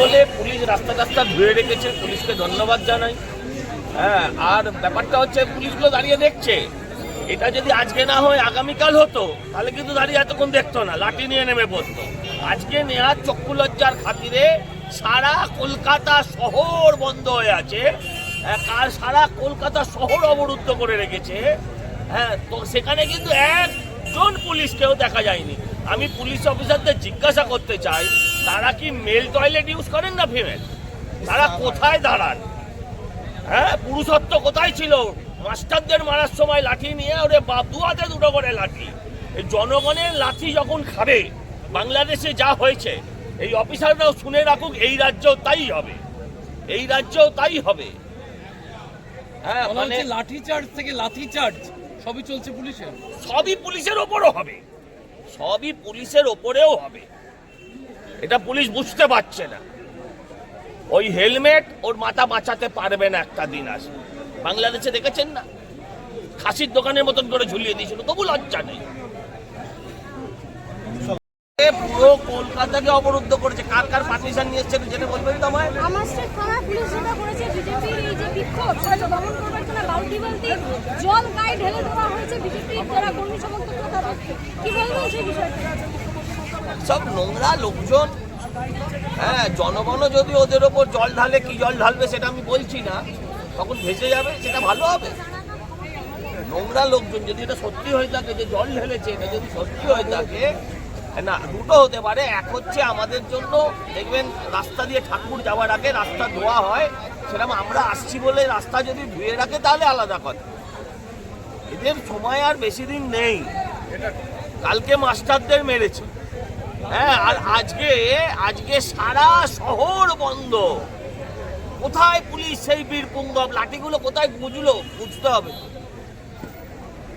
বলে পুলিশ রাস্তা রাস্তা ধুয়ে রেখেছে পুলিশকে ধন্যবাদ জানাই। হ্যাঁ আর ব্যাপারটা হচ্ছে পুলিশগুলো দাঁড়িয়ে দেখছে। এটা যদি আজকে না হয় আগামীকাল হতো তাহলে কিন্তু দাঁড়িয়ে এতক্ষণ দেখতো না লাঠি নিয়ে নেমে পড়তো। আজকে নেহার চক্ষু লজ্জার খাতিরে সারা কলকাতা শহর বন্ধ হয়ে আছে। হ্যাঁ, কার সারা কলকাতা শহর অবরুদ্ধ করে রেখেছে। হ্যাঁ তো সেখানে কিন্তু একজন পুলিশকেও দেখা যায়নি। আমি পুলিশ অফিসারদের জিজ্ঞাসা করতে চাই তারা কি মেল টয়লেট ইউজ করেন না ফিমেল? তারা কোথায় দাঁড়ান? হ্যাঁ পুরুষত্ব কোথায় ছিল? মাস্টারদের মারার সময় লাঠি নিয়ে ওরে বাপ দু হাতে দুটো করে লাঠি। এই জনগণের লাঠি যখন খাবে বাংলাদেশে যা হয়েছে এই অফিসাররাও শুনে রাখুক এই রাজ্যেও তাই হবে। এই রাজ্যেও তাই হবে। হ্যাঁ মানে লাঠি চার্জ থেকে লাঠি চার্জ সবই চলছে পুলিশের। সবই পুলিশের ওপরও হবে। সবই পুলিশের ওপরেও হবে। এটা পুলিশ বুঝতে পারছে না। ওই হেলমেট ওর মাথা বাঁচাতে পারবে না একটা দিন আসবে বাংলাদেশে দেখেছেন না? খাসির দোকানের মতন করে ঝুলিয়ে দিয়েছিল, তবু লজ্জা নেই। পুরো কলকাতাকে অবরুদ্ধ করেছে। কার কার পারমিশন নিয়ে এসছেন জেনে বলবেন তো আমার স্টেট থানা পুলিশ যেটা করেছে, বিজেপির এই যে বিক্ষোভ, সেটা দমন করবার সব নোংরা লোকজন। হ্যাঁ জনগণও যদি ওদের ওপর জল ঢালে, কি জল ঢালবে সেটা আমি বলছি না। তখন ভেসে যাবে, সেটা ভালো হবে। নোংরা লোকজন যদি এটা সত্যি হয়ে থাকে, যে জল ঢেলেছে, এটা যদি সত্যি হয়ে থাকে, না, দুটো হতে পারে। এক হচ্ছে আমাদের জন্য, দেখবেন, রাস্তা দিয়ে ঠাকুর যাওয়ার আগে রাস্তা ধোয়া হয় সেরকম আমরা আসছি বলে রাস্তা যদি ধুয়ে রাখে তাহলে আলাদা কথা। এদের সময় আর বেশি দিন নেই। কালকে মাস্টারদের মেরেছে। হ্যাঁ আর আজকে আজকে সারা শহর বন্ধ। কোথায় পুলিশ সেই বীরপুঙ্গব? লাঠিগুলো কোথায় বুঝলো বুঝতে হবে।